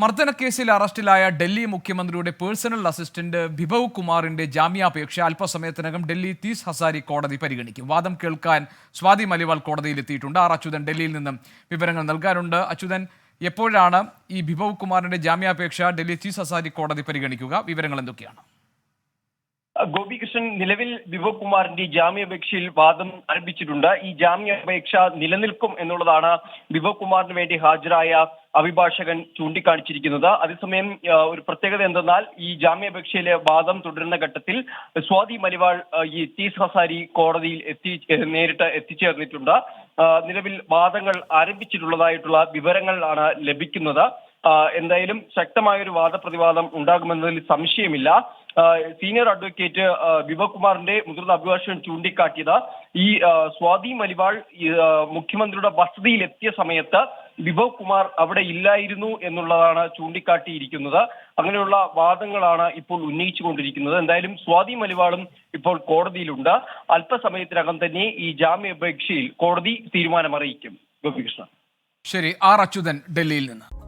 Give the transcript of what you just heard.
മർദ്ദനക്കേസിൽ അറസ്റ്റിലായ ഡൽഹി മുഖ്യമന്ത്രിയുടെ personal assistant Vibhav കുമാറിന്റെ ജാമ്യാപേക്ഷ അല്പസമയത്തിനകം ഡൽഹി തീസ് ഹസാരി കോടതി പരിഗണിക്കും. വാദം കേൾക്കാൻ സ്വാതി മലിവാൾ കോടതിയിൽ എത്തിയിട്ടുണ്ട്. ആർ അച്യുതൻ ഡൽഹിയിൽ നിന്നും വിവരങ്ങൾ നൽകാനുണ്ട്. അച്യുതൻ എപ്പോഴാണ് ഈ വിഭവ് കുമാറിന്റെ ജാമ്യാപേക്ഷ ഡൽഹി തീസ് ഹസാരി കോടതി പരിഗണിക്കുക? വിവരങ്ങൾ എന്തൊക്കെയാണ്? ഗോപികൃഷ്ണൻ നിലവിൽ വിഭവ് കുമാറിന്റെ ജാമ്യാപേക്ഷയിൽ വാദം ആരംഭിച്ചിട്ടുണ്ട്. ഈ ജാമ്യാപേക്ഷ നിലനിൽക്കും എന്നുള്ളതാണ് വിഭവ് കുമാറിന് വേണ്ടി ഹാജരായ അഭിഭാഷകൻ ചൂണ്ടിക്കാണിച്ചിരിക്കുന്നത്. അതേസമയം ഒരു പ്രത്യേകത എന്തെന്നാൽ ഈ ജാമ്യാപേക്ഷയിലെ വാദം തുടരുന്ന ഘട്ടത്തിൽ സ്വാതി മലിവാൾ ഈ തീസ് ഹസാരി കോടതിയിൽ എത്തി നേരിട്ട് എത്തിച്ചേർന്നിട്ടുണ്ട്. നിലവിൽ വാദങ്ങൾ ആരംഭിച്ചിട്ടുള്ളതായിട്ടുള്ള വിവരങ്ങളാണ് ലഭിക്കുന്നത്. എന്തായാലും ശക്തമായൊരു വാദപ്രതിവാദം ഉണ്ടാകുമെന്നതിൽ സംശയമില്ല. സീനിയർ അഡ്വക്കേറ്റ് വിവകുമാറിന്റെ മുതിർന്ന അഭിഭാഷകൻ ചൂണ്ടിക്കാട്ടിയത് ഈ സ്വാതി മലിവാൾ മുഖ്യമന്ത്രിയുടെ വസതിയിൽ എത്തിയ സമയത്ത് വിഭവ് കുമാർ അവിടെ ഇല്ലായിരുന്നു എന്നുള്ളതാണ് ചൂണ്ടിക്കാട്ടിയിരിക്കുന്നത്. അങ്ങനെയുള്ള വാദങ്ങളാണ് ഇപ്പോൾ ഉന്നയിച്ചുകൊണ്ടിരിക്കുന്നത്. എന്തായാലും സ്വാതി മലിവാളും ഇപ്പോൾ കോടതിയിലുണ്ട്. അല്പസമയത്തിനകം തന്നെ ഈ ജാമ്യാപേക്ഷയിൽ കോടതി തീരുമാനമറിയിക്കും. ഗോപികൃഷ്ണൻ ശരി ആർ അച്യുതൻ ഡൽഹിയിൽ നിന്ന്.